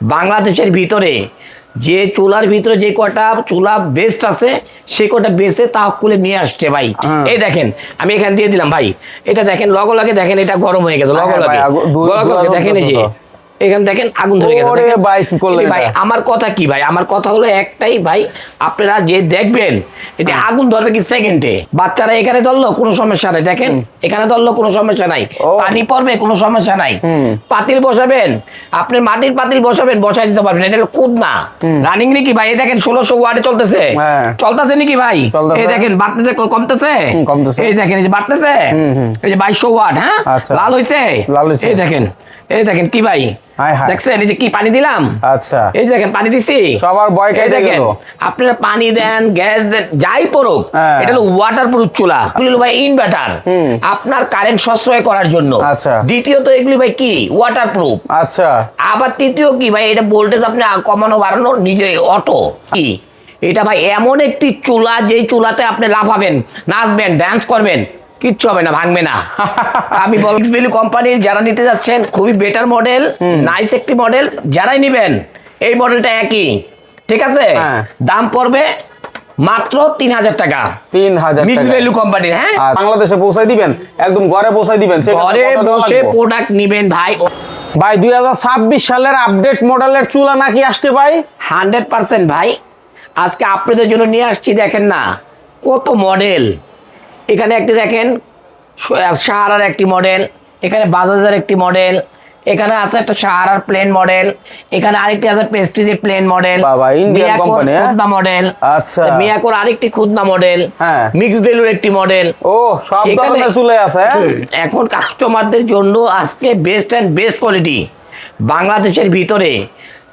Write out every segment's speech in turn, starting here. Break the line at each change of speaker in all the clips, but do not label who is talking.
বাংলাদেশের ভিতরে যে চুলার ভিতরে যে কটা চুলা বেস্ট আছে সে কটা বেসে তাহকুলে নিয়ে আসছে ভাই।
হ্যাঁ।
এই দেখেন আমি এখান দিয়ে দিলাম ভাই। এটা দেখেন লগ লাগে দেখেন এটা গরম হয়ে গেছে লগ লগে। লাগে দেখেন এই যে। এখানে দেখেন আগুন ধরে গেছে
ভাই, কি করলে
ভাই আমার কথা কি ভাই? আমার কথা হলো একটাই ভাই আপনারা যে দেখবেন এটা
হ্যাঁ।
আগুন ধরবে কি সেকেন্ডে বাচ্চারা এখানে ধরলো কোনো সমস্যা নাই। দেখেন এখানে ধরলো কোনো সমস্যা নাই। পানি পড়বে কোনো সমস্যা নাই। পাতিল বসাবেন আপনি মাটির পাতিল বসাবেন বসাই দিতে পারবেন। এটা হলো কুদ না রানিং নাকি ভাই? এই দেখেন ষোলোশো ওয়ার্ডে চলতেছে।
হ্যাঁ।
চলতেছে নাকি ভাই। এই দেখেন বাড়তেছে কমতেছে?
কমতেছে।
এই দেখেন এই যে বাড়তেছে। এই যে বাইশশো ওয়াট হ্যাঁ?
আচ্ছা।
লাল হয়েছে
লাল হইছে।
এই দেখেন এই দেখেন কি ভাই?
হায় হায়।
দেখছেন? এই যে কি পানি দিলাম?
আচ্ছা।
এই যে দেখেন পানি দিছি।
সবার
এই
কেটে
দেখেন আপনারা পানি দেন গ্যাস দেন যাই পড়ুক
হ্যাঁ।
এটা হলো ওয়াটার প্রুফ চুলা এগুলো ভাই ইনভার্টার আপনার কারেন্ট সশ্রয় করার জন্য।
আচ্ছা।
দ্বিতীয়ত এগুলি ভাই কি? ওয়াটার প্রুফ
আচ্ছা।
আবার তৃতীয় কি ভাই? এটা ভোল্টেজ আপনি কমানো বাড়ানো নিজে অটো কি? এটা ভাই এমন একটি চুলা যেই চুলাতে আপনি লাফাবেন নাচবেন ড্যান্স করবেন কিচ্ছু হবে না ভাঙবে না। আমি বলক্স ভ্যালু কোম্পানির যারা নিতে যাচ্ছেন খুবই বেটার মডেল নাইস একটি মডেল যারাই নেবেন এই মডেলটা একই। ঠিক আছে?
হ্যাঁ।
দাম পড়বে মাত্র তিন হাজার টাকা।
তিন হাজার
মিক্স ভ্যালু কোম্পানির হ্যাঁ?
বাংলাদেশে পৌঁছাই দিবেন একদম ঘরে পৌঁছাই দিবেন
ঘরে বসে প্রোডাক্ট নিবেন ভাই।
ভাই দুই হাজার ছাব্বিশ সালের আপডেট মডেলের চুলা নাকি আসছে ভাই?
হান্ড্রেড পার্সেন্ট ভাই। আজকে আপনাদের জন্য নিয়ে আসছি দেখেন না কত মডেল এখানে একটি দেখেন সাহারার একটি মডেল এখানে বাজাজের একটি মডেল এখানে আছে একটা সাহারার প্লেন মডেল এখানে আরেকটি আছে প্রেস্টিজের প্লেন মডেল? খুদনা মডেল
আচ্ছা।
মিয়াকোর আরেকটি খুদনা মডেল। মিক্স ভ্যালুর একটি মডেল
ও সব ধরনের চুলে আছে হ্যাঁ?
এখন কাস্টমারদের জন্য আজকে বেস্ট অ্যান্ড বেস্ট কোয়ালিটি বাংলাদেশের ভিতরে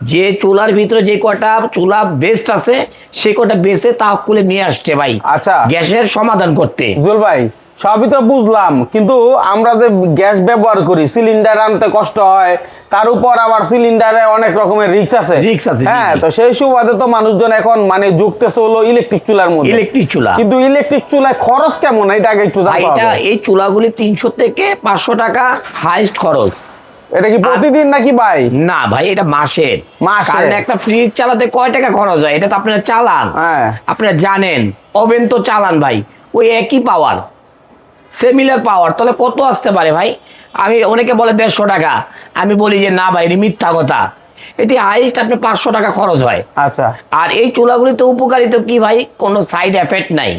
যে চুলার ভিতরে যে কটা চুলা বেস্ট আছে সে কটা বেসে তাহকুলে নিয়ে আসছে ভাই।
আচ্ছা।
গ্যাসের সমাধান করতে।
জুল ভাই সবই তো বুঝলাম কিন্তু আমরা যে গ্যাস ব্যবহার করি সিলিন্ডার আনতে কষ্ট হয় তার উপর আবার সিলিন্ডারে অনেক রকমের রিক্স আছে।
Risk আছে,
হ্যাঁ তো সেই সুবাদে তো মানুষজন এখন মানে যুক্তেছে হলো ইলেকট্রিক চুলার মধ্যে।
ইলেকট্রিক চুলা।
কিন্তু ইলেকট্রিক চুলায় খরচ কেমন? এটা আগে একটু জানতে হবে।
এই চুলাগুলি তিনশো থেকে পাঁচশো টাকা হাইস্ট খরচ।
এটা কি প্রতিদিন নাকি ভাই?
না ভাই এটা মাসের। কারণ একটা ফ্রিজ চালাতে কয় টাকা খরচ হয়? এটা তো আপনারা চালান।
হ্যাঁ।
আপনারা জানেন ওভেন তো চালান ভাই। ওই একই পাওয়ার সেমিলার পাওয়ার তাহলে কত আসতে পারে ভাই? আমি অনেকে বলে দেড়শো টাকা। আমি বলি যে না ভাই এটা মিথ্যা কথা। এটি হাইস্ট আপনি পাঁচশো টাকা খরচ হয়।
আচ্ছা।
আর এই চুলাগুলিতে উপকারিত কি ভাই? কোনো সাইড এফেক্ট নাই।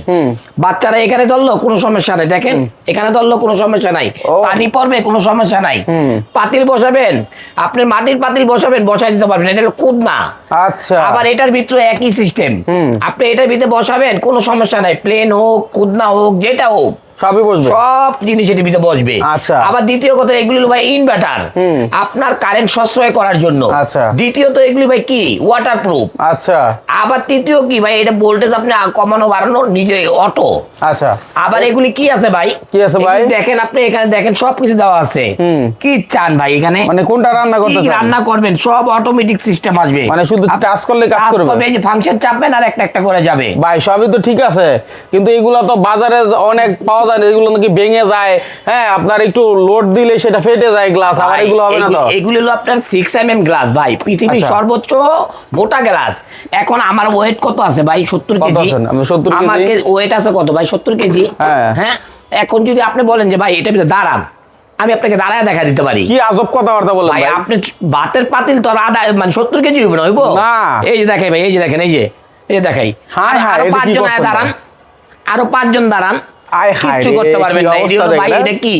বাচ্চারা এখানে ধরলো কোনো সমস্যা নাই। দেখেন এখানে ধরলো কোনো সমস্যা নাই। পানি পড়বে কোনো সমস্যা নাই। পাতিল বসাবেন আপনি মাটির পাতিল বসাবেন বসাই দিতে পারবেন। এটা হলো খুদ না
আচ্ছা।
আবার এটার ভিতরে একই সিস্টেম। আপনি এটার ভিতরে বসাবেন কোনো সমস্যা নাই। প্লেন হোক কুদনা হোক যেটা হোক।
সবই বুঝবে
সব জিনিস এটির ভিতরে বসবে।
আচ্ছা।
আবার দ্বিতীয় কথা এগুলি ভাই ইনভার্টার আপনার কারেন্ট সাশ্রয় করার জন্য।
আচ্ছা।
দ্বিতীয়ত এগুলি ভাই কি? ওয়াটার প্রুফ
আচ্ছা।
আবার তৃতীয় কি ভাই? এটা ভোল্টেজ আপনি কমানো বাড়ানো নিজে অটো
আচ্ছা।
আবার এগুলি কি আছে ভাই?
কি আছে ভাই?
দেখেন আপনি এখানে দেখেন সবকিছু দেওয়া আছে। কি চান ভাই এখানে?
মানে কোনটা রান্না করতে চান?
রান্না করবেন? সব অটোমেটিক সিস্টেম আসবে।
মানে শুধু টাচ করলে কাজ করবে?
করবে এই যে ফাংশন চাপবেন আর একটা একটা করে যাবে।
ভাই সবই তো ঠিক আছে। কিন্তু এগুলো তো বাজারে অনেক পাওয়া যায় না এগুলো নাকি ভেঙে যায়। হ্যাঁ আপনার একটু লোড দিলে সেটা ফেটে যায় গ্লাস আবার এগুলো হবে না তো?
এগুলো হলো আপনার সিক্স এম এম গ্লাস ভাই। পৃথিবীর
আচ্ছা।
সর্বোচ্চ মোটা গ্লাস এখন আমার ওয়েট কত আছে ভাই? সত্তর
কত
কেজি?
আমি 70 কেজি।
আমার ওয়েট আছে কত ভাই? সত্তর কেজি?
হ্যাঁ।
হ্যাঁ? এখন যদি আপনি বলেন যে ভাই এটা দাঁড়ান আমি আপনাকে দাঁড়ায় দেখা দিতে পারি।
কি আজব কথাবার্তা বলেন
ভাই আপনি ভাতের পাতিল তো আর আধা মানে সত্তর কেজি হইব না হইব?
না।
এই যে দেখাই ভাই এই যে দেখেন এই যে এই দেখাই।
হায়
আর-
হায়, আরও
পাঁচজন দাঁড়ান আরও পাঁচজন দাঁড়ান কিচ্ছু করতে পারবেন না। এটি হলো ভাই এটা কি?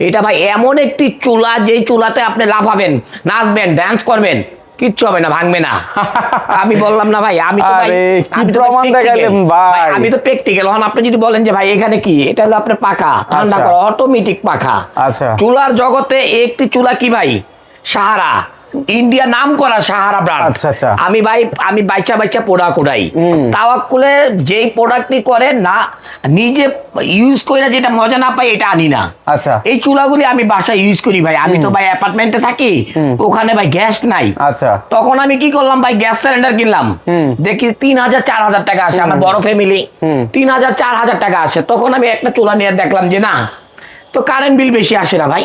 এটা ভাই এমন একটি চুলা যেই চুলাতে আপনি লাফাবেন নাচবেন ড্যান্স করবেন কিচ্ছু হবে না ভাঙবে না। আমি বললাম না ভাই আমি তো ভাই আমি তো
ভাই?
আমি প্র্যাকটিক্যাল হন আপনি যদি বলেন যে ভাই এখানে কি? এটা হলো আপনার পাখা। ঠান্ডা
আচ্ছা।
করা অটোমেটিক পাখা।
আচ্ছা।
চুলার জগতে একটি চুলা কি ভাই? সাহারা। ইন্ডিয়া নাম করা সাহারা ব্র্যান্ড
আচ্ছা, আচ্ছা।
আমি ভাই আমি বাইচা বাইচা প্রোডাক্ট
হুম।
তাওয়াক্কুলে যেই প্রোডাক্টটি করে না নিজে ইউজ করে যেটা মজা না পাই এটা আনি না।
আচ্ছা।
এই চুলাগুলি আমি বাসায় ইউজ করি ভাই। আমি তো ভাই অ্যাপার্টমেন্টে থাকি ওখানে ভাই গ্যাস নাই।
আচ্ছা।
তখন আমি কি করলাম ভাই গ্যাস সিলিন্ডার কিনলাম। দেখি তিন হাজার চার হাজার টাকা আসে আমার বড় ফ্যামিলি। তিন হাজার চার হাজার টাকা আসে। তখন আমি একটা চুলা নিয়ে দেখলাম যে না তো কারেন্ট বিল বেশি আসে না ভাই।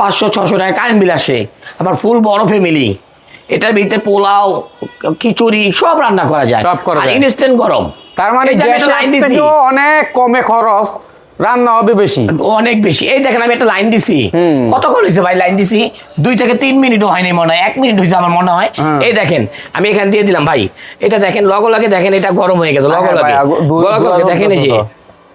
পাঁচশো ছশো টাকা কারেন্ট বিল আসে। আমার ফুল বড় ফ্যামিলি এটার ভিতরে পোলাও খিচুড়ি সব রান্না করা যায়।
সব করা যায়।
ইনস্ট্যান্ট গরম।
তার মানে অনেক কমে খরচ রান্না হবে বেশি।
অনেক বেশি। এই দেখেন আমি একটা লাইন দিছি। কতক্ষণ হয়েছে ভাই লাইন দিছি? দুই থেকে তিন মিনিটও হয়নি মনে হয়। এক মিনিট হয়েছে আমার মনে হয়।
হ্যাঁ।
এই দেখেন আমি এখানে দিয়ে দিলাম ভাই। এটা দেখেন লগে লগে দেখেন এটা গরম হয়ে গেছে লগে
হ্যাঁ
লগে। দেখেন এই যে।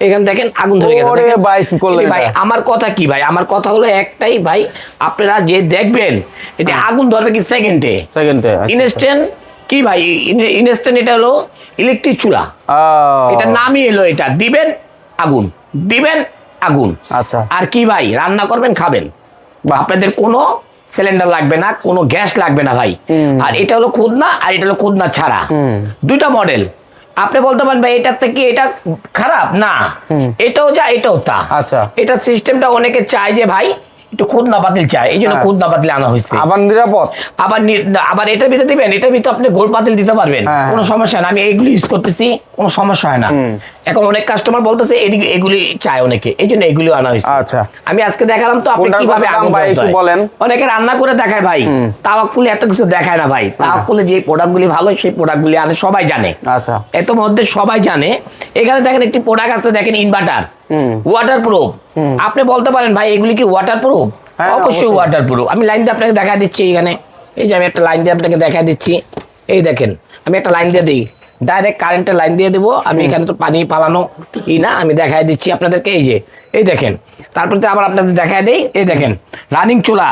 এখানে দেখেন আগুন ধরে গেছে।
ভাই, কি করলেন
ভাই আমার কথা কি ভাই? আমার কথা হলো একটাই ভাই আপনারা যে দেখবেন এটা
হ্যাঁ।
আগুন ধরবে কি সেকেন্ডে
সেকেন্ডে
ইনস্ট্যান্ট কি ভাই? ইনস্ট্যান্ট এটা হলো ইলেকট্রিক চুলা। এটা নামই এলো এটা। দিবেন আগুন। দিবেন আগুন।
আচ্ছা।
আর কি ভাই? রান্না করবেন খাবেন। আপনাদের কোনো সিলিন্ডার লাগবে না কোনো গ্যাস লাগবে না ভাই। আর এটা হলো খুদনা আর এটা হলো খুদনা ছাড়া। দুইটা মডেল আপনি বলতে পারেন ভাই এটার থেকে এটা খারাপ না। এটাও যা এটাও তা
আচ্ছা।
এটা সিস্টেমটা অনেকে চায় যে ভাই একটু খুদনা বাতিল চায় এই জন্য
হ্যাঁ।
খুদনা বাতিল আনা হয়েছে
আবার নিরাপদ
আবার আবার এটার ভিতরে দিবেন এটার ভিতরে আপনি গোল পাতিল দিতে পারবেন
হ্যাঁ।
কোনো সমস্যা না আমি এইগুলি ইউজ করতেছি কোনো সমস্যা হয় না এখন অনেক কাস্টমার বলতেছে এগুলি চায় অনেকে এই জন্য এগুলি আনা হয়েছে
আচ্ছা।
আমি আজকে দেখালাম তো আপনি কীভাবে।
বলেন।
অনেকে রান্না করে দেখায় ভাই। তাওয়াক্কুলে এত কিছু দেখায় না ভাই তাওয়াক্কুলে যে প্রোডাক্টগুলি ভালো সেই প্রোডাক্টগুলি আনে সবাই জানে
আচ্ছা
এত মধ্যে সবাই জানে এখানে দেখেন একটি প্রোডাক্ট আছে দেখেন ইনভার্টার। ওয়াটার প্রুফ আপনি বলতে পারেন ভাই এগুলি কি ওয়াটার প্রুফ
হ্যাঁ,
অবশ্যই
অবশ্যই।
ওয়াটার প্রুফ আমি লাইন দিয়ে আপনাকে দেখা দিচ্ছি এখানে এই যে আমি একটা লাইন দিয়ে আপনাকে দেখা দিচ্ছি। এই দেখেন আমি একটা লাইন দিয়ে দিই। ডাইরেক্ট কারেন্টের লাইন দিয়ে দেবো। আমি এখানে তো পানি পালানো ই না আমি দেখাই দিচ্ছি আপনাদেরকে। এই যে এই দেখেন। তারপর তো আবার আপনাদের দেখাই দিই। এই দেখেন রানিং চুলা।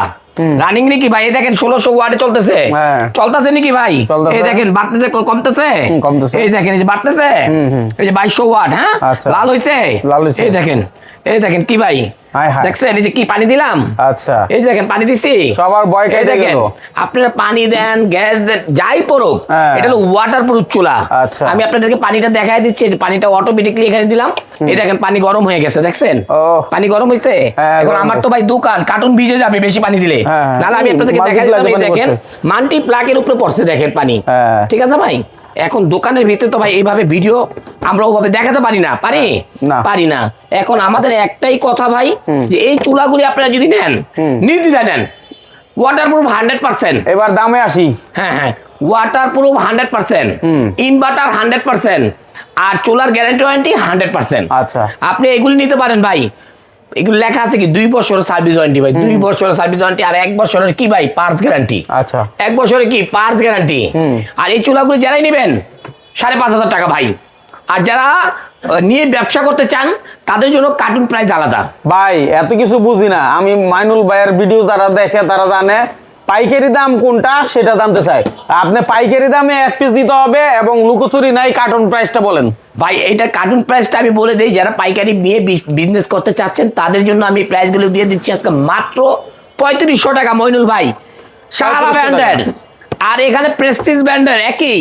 রানিং নাকি ভাই? এই দেখেন ষোলোশো ওয়ার্ডে চলতেছে।
হ্যাঁ।
চলতেছে নাকি ভাই? এই দেখেন বাড়তেছে কমতেছে? এই দেখেন এই যে বাড়তেছে। এই যে বাইশশো ওয়ার্ড হ্যাঁ?
আচ্ছা।
লাল হয়েছে
লাল হয়েছে
এই দেখেন এই দেখেন কি ভাই। দেখছেন? এই যে কি পানি দিলাম?
আচ্ছা।
এই যে দেখেন পানি দিছি।
সবার
এই
কেটে
দেখেন আপনারা পানি দেন গ্যাস দেন যাই পড়ুক
হ্যাঁ।
এটা হলো ওয়াটার প্রুফ চুলা।
আচ্ছা।
আমি আপনাদেরকে পানিটা দেখাই দিচ্ছি পানিটা অটোমেটিকলি এখানে দিলাম। এই দেখেন পানি গরম হয়ে গেছে দেখছেন? পানি গরম হয়েছে
হ্যাঁ,
এখন আমার তো ভাই দোকান কার্টুন ভিজে যাবে বেশি পানি দিলে।
হ্যাঁ।
নাহলে আমি আপনাদেরকে দেখাই দিলাম এই দেখেন
পানি
মাল্টি প্লাগের উপরে পড়ছে দেখেন পানি। ঠিক আছে ভাই? এখন দোকানের ভিতরে তো ভাই এইভাবে ভিডিও আমরা ওভাবে দেখাতে পারি না পারি?
না।
পারি না। এখন আমাদের একটাই কথা ভাই যে এই চুলাগুলি আপনারা যদি নেন নির্দ্বিধায় নেন ওয়াটার প্রুফ হান্ড্রেড পার্সেন্ট
এবার দামে আসি।
হ্যাঁ হ্যাঁ waterproof hundred percent inverter hundred percent আর চুলার গ্যারান্টি ওয়ারেন্টি হান্ড্রেড পার্সেন্ট
আচ্ছা।
আপনি এগুলি নিতে পারেন ভাই। এগুলো লেখা আছে কি দুই বছরের সার্ভিস ওয়ারেন্টি ভাই। দুই বছরের সার্ভিস ওয়ারেন্টি আর এক বছরের কি ভাই পার্স গ্যারান্টি
আচ্ছা।
এক বছরে কি পার্স গ্যারান্টি। আর এই চুলাগুলি যারাই নেবেন সাড়ে পাঁচ হাজার টাকা ভাই। আর যারা নিয়ে ব্যবসা করতে চান তাদের জন্য কার্টুন প্রাইস আলাদা।
ভাই এত কিছু বুঝি না। আমি মাইনুল ভাইয়ের ভিডিও যারা দেখে তারা জানে পাইকারি দাম কোনটা সেটা জানতে চাই। আপনি পাইকারি দামে এক পিস দিতে হবে এবং লুকোচুরি নাই কার্টুন প্রাইসটা বলেন।
ভাই এটা কার্টুন প্রাইসটা আমি বলে দিই যারা পাইকারি নিয়ে বিজনেস করতে চাচ্ছেন তাদের জন্য আমি প্রাইসগুলো দিয়ে দিচ্ছি আজকে মাত্র পঁয়ত্রিশশো টাকা মইনুল ভাই। সারা
3500
ব্র্যান্ডের আর এখানে প্রেস্টিজ ব্র্যান্ডের একই।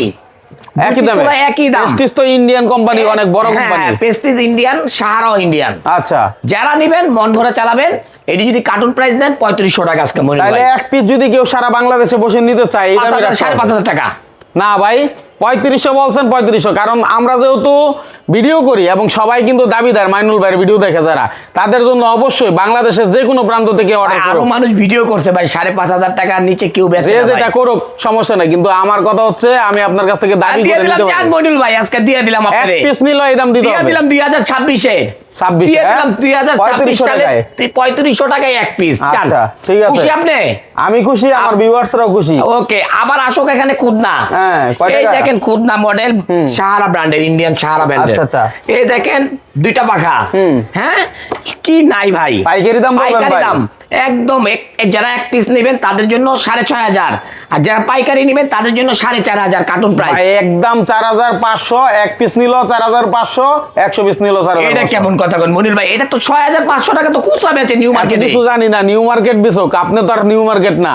একই দামে।
একই দাম।
পেস্টিস তো ইন্ডিয়ান কোম্পানি অনেক বড় কোম্পানি
পেস্টিস ইন্ডিয়ান সাহারাও ইন্ডিয়ান
আচ্ছা।
যারা নিবেন মন ভরে চালাবেন এটি যদি কার্টুন প্রাইস দেন পঁয়ত্রিশশো টাকা আজকে মনে
তাহলে এক পিস যদি কেউ সারা বাংলাদেশে বসে নিতে চায় এই
পাঁচ
দামে
সাড়ে পাঁচ হাজার টাকা।
না ভাই পঁয়ত্রিশশো বলছেন পঁয়ত্রিশশো কারণ আমরা যেহেতু ভিডিও করি এবং সবাই কিন্তু দাবিদার মাইনুল ভাইয়ের ভিডিও দেখে যারা। তাদের জন্য অবশ্যই বাংলাদেশের যে কোনো প্রান্ত থেকে অর্ডার আরও
মানুষ ভিডিও করছে ভাই সাড়ে পাঁচ হাজার টাকার নিচে কেউ বেচে
যে যেটা করুক সমস্যা নাই। কিন্তু আমার কথা হচ্ছে আমি আপনার কাছ থেকে দাবি করে
দিলাম
নিতে পারব।
ভাই আজকে দিয়ে দিলাম
এক পিস নিল এই দাম দিতে
দিয়ে
হবে।
দিলাম দুই হাজার ছাব্বিশে
26
দিয়ে
হ্যাঁ?
দিলাম দুই হাজার ছাব্বিশ
3500
সালে
টাকায়।
পঁয়ত্রিশশো টাকায় এক পিস
আচ্ছা, ঠিক আছে।
খুশি আপনি
আমি খুশি আমার ভিউয়ার্সরাও খুশি
ওকে আবার আসুক এখানে খুদনা
হ্যাঁ,
এই? দেখেন খুদনা মডেল সাহারা ব্র্যান্ডের ইন্ডিয়ান সাহারা ব্র্যান্ডের
আচ্ছা, আচ্ছা।
এই দেখেন দুইটা পাখা। হ্যাঁ কি নাই ভাই
পাইকারি দাম
পাইকারি? দাম একদম যারা এক পিস নেবেন তাদের জন্য সাড়ে ছয় হাজার। আর যারা পাইকারি নেবেন তাদের জন্য সাড়ে চার হাজার কার্টুন প্রাইস
একদম চার হাজার পাঁচশো এক পিস নিল চার হাজার পাঁচশো একশো পিস নিল চার
এটা কেমন কথা বলেন মনির ভাই এটা তো ছয় হাজার পাঁচশো টাকা তো খুচরা বেচে নিউ মার্কেট
জানি না নিউ মার্কেট বিশোক। আপনি তো আর নিউ মার্কেট না।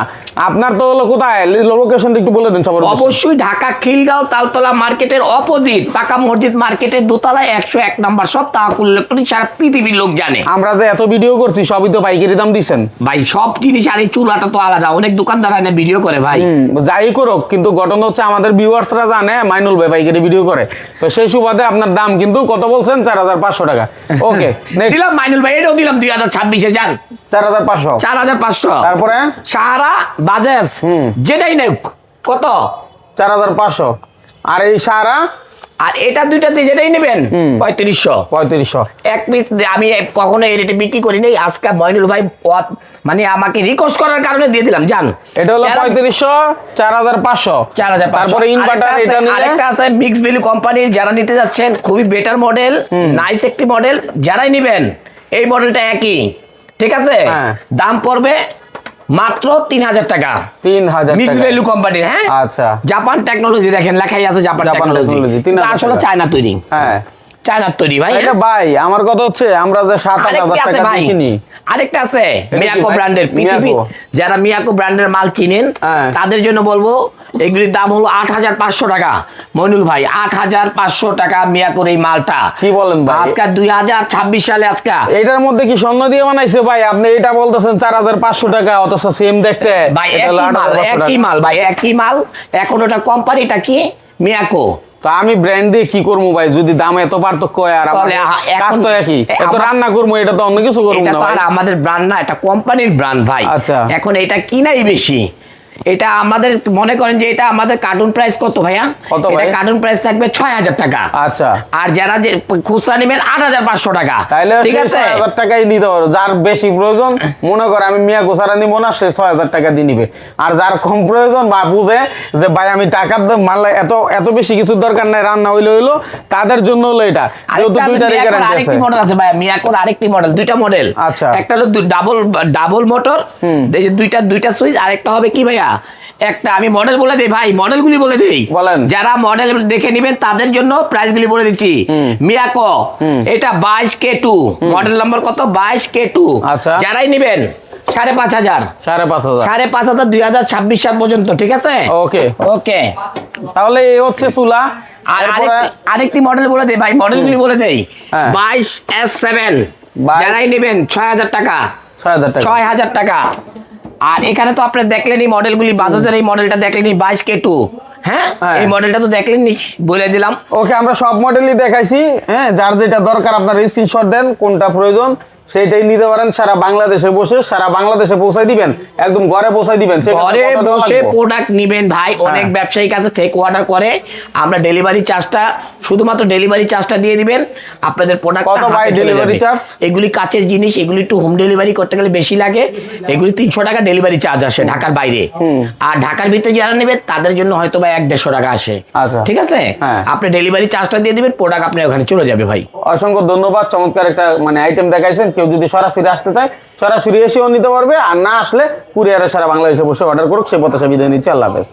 আপনার তো হলো কোথায়? লোকেশনটা একটু বলে দিন সবার
অবশ্যই ঢাকা খিলগাঁও তালতলা মার্কেটের অপোজিট পাকা মসজিদ মার্কেটের দোতলায় একশো এক নম্বর সব তাকুল ইলেকট্রনিক সারা পৃথিবীর লোক জানে।
আমরা যে এত ভিডিও করছি সবই তো পাইকারি দাম দিচ্ছেন
ভাই সব জিনিস আর এই চুলাটা তো আলাদা অনেক দোকানদার এনে ভিডিও করে ভাই।
যাই করুক কিন্তু ঘটনা হচ্ছে আমাদের ভিউয়ার্সরা জানে মাইনুল ভাই পাইকারি ভিডিও করে। তো সেই সুবাদে আপনার দাম কিন্তু কত বলছেন? চার হাজার পাঁচশো টাকা। ওকে
দিলাম মাইনুল ভাই এটাও দিলাম দুই হাজার ছাব্বিশে যান
চার হাজার পাঁচশো।
চার হাজার পাঁচশো।
তারপরে?
সাহারা বাজাজ। যেটাই নেক কত?
চার হাজার পাঁচশো। আর এই সারা?
আর এটা দুইটাতে যেটাই নেবেন। পঁয়ত্রিশশো।
পঁয়ত্রিশশো।
এক পিস আমি কখনো এই রেটে বিক্রি করি নাই আজকে মইনুল ভাই মানে আমাকে রিকোয়েস্ট করার কারণে দিয়ে দিলাম জান।
এটা হলো পঁয়ত্রিশশো চার হাজার পাঁচশো।
চার হাজার
তারপরে ইনভার্টার এটা
আরেকটা আছে মিক্স ভ্যালু কোম্পানির যারা নিতে যাচ্ছেন খুবই বেটার মডেল নাইস একটি মডেল যারাই নেবেন এই মডেলটা একই ঠিক আছে?
হ্যাঁ।
দাম পড়বে মাত্র তিন হাজার টাকা।
তিন হাজার
মিক্স ভ্যালু কোম্পানির হ্যাঁ?
আচ্ছা।
জাপান টেকনোলজি দেখেন লেখাই আছে জাপান
জাপান
টেকনোলজি আসলে চায়না তৈরি।
হ্যাঁ।
চায়নার তৈরি ভাই
এটা ভাই আমার কথা হচ্ছে আমরা যে সাত হাজার টাকা কিনি
আরেকটা আছে মিয়াকো ব্র্যান্ডের পৃথিবী যারা মিয়াকো ব্র্যান্ডের মাল চিনেন
হ্যাঁ।
তাদের জন্য বলব এগুলির দাম হলো আট হাজার পাঁচশো টাকা। মইনুল ভাই আট হাজার পাঁচশো টাকা মিয়াকোর এই মালটা।
কি বলেন ভাই?
আজকে দুই হাজার ছাব্বিশ সালে আজকে।
এটার মধ্যে কি স্বর্ণ দিয়ে বানাইছে ভাই? আপনি এটা বলতেছেন চার হাজার পাঁচশো টাকা অথচ সেম দেখতে।
ভাই একই মাল একই মাল ভাই একই মাল। এখন ওটা কোম্পানিটা কি? মিয়াকো।
তো আমি ব্র্যান্ড দিয়ে কি করব ভাই? যদি দাম এত পার্থক্য হয় আর কাজ তো একই। এত রান্না করব এটা তো অন্য কিছু করব না
আর আমাদের ব্র্যান্ড না এটা কোম্পানির ব্র্যান্ড ভাই।
আচ্ছা।
এখন এটা কিনাই বেশি। এটা আমাদের মনে করেন যে এটা আমাদের কার্টুন প্রাইস কত ভাইয়া?
কত
এটা? কার্টুন প্রাইস থাকবে ছয় হাজার টাকা।
আচ্ছা।
আর যারা যে খুচরা নেবেন আট হাজার পাঁচশো টাকা।
তাইলে
ঠিক আছে?
হাজার টাকাই দিতে পারো যার বেশি প্রয়োজন মনে করে আমি মিয়া গোসারা নিব না সে ছয় হাজার টাকা দিয়ে নিবে। আর যার কম প্রয়োজন বা বুঝে যে ভাই আমি টাকার মারলে এত এত বেশি কিছু দরকার নাই রান্না হইলে হইল তাদের জন্য হলো এটা।
আরেকটা মডেল আছে ভাই মিয়াকোর আরেকটি মডেল দুইটা মডেল
আচ্ছা।
একটা হলো ডাবল ডাবল মোটর দুইটা দুইটা সুইচ আরেকটা হবে কি ভাইয়া? একটা আমি মডেল বলে দেই ভাই মডেলগুলি বলে দেই।
বলেন।
যারা মডেল দেখে নেবেন তাদের জন্য প্রাইসগুলি বলে দিচ্ছি। মিয়াকো এটা বাইশ কে টু। মডেল নম্বর কত? বাইশ কে টু।
আচ্ছা।
যারাই নেবেন সাড়ে পাঁচ হাজার।
সাড়ে পাঁচ হাজার।
সাড়ে পাঁচ হাজার দুই হাজার ছাব্বিশ সাল পর্যন্ত ঠিক আছে?
ওকে।
ওকে।
তাহলে এই হচ্ছে
আর আরেকটি- মডেল বলে দেই ভাই মডেলগুলি বলে দেই।
হ্যাঁ।
বাইশ এস সেভেন। যারাই নেবেন ছয় হাজার টাকা।
ছয় হাজার টাকা।
ছয় হাজার টাকা। আর এখানে তো আপনি এই মডেলগুলি বাজাজের এই মডেলটা দেখলেন বাইশ কে টু হ্যাঁ?
হ্যাঁ।
এই মডেলটা তো দেখলেন নি বলে দিলাম।
ওকে আমরা সব মডেলই দেখাইছি হ্যাঁ যার যেটা দরকার আপনারা স্ক্রিনশট দেন কোনটা প্রয়োজন সেইটাই নিতে পারেন সারা বাংলাদেশে বসে সারা বাংলাদেশে পৌঁছাই দিবেন একদম ঘরে পৌঁছাই দিবেন
ঘরে বসে প্রোডাক্ট নিবেন ভাই অনেক
হ্যাঁ।
ব্যবসায়ী কাছে ফেক অর্ডার করে আমরা ডেলিভারি চার্জটা শুধুমাত্র ডেলিভারি চার্জটা দিয়ে দিবেন আপনাদের প্রোডাক্ট
কত ভাই delivery charge?
এগুলি কাচের জিনিস এগুলি একটু হোম ডেলিভারি করতে গেলে বেশি লাগে এগুলি তিনশো টাকা ডেলিভারি চার্জ আসে ঢাকার বাইরে আর ঢাকার ভিতরে যারা নেবে তাদের জন্য হয়তো বা এক দেড়শো টাকা আসে
আচ্ছা।
ঠিক আছে
হ্যাঁ।
আপনি ডেলিভারি চার্জটা দিয়ে দিবেন প্রোডাক্ট আপনার ওখানে চলে যাবে ভাই
অসংখ্য ধন্যবাদ চমৎকার একটা মানে আইটেম দেখাইছেন কেউ যদি সরাসরি আসতে চায়, সরাসরি এসেও নিতে পারবে। আর না আসলে কুরিয়ারে সারা বাংলাদেশে বসে অর্ডার করুক, সে প্রত্যাশা বিদায় নিচ্ছে। আল্লাহ হাফেজ।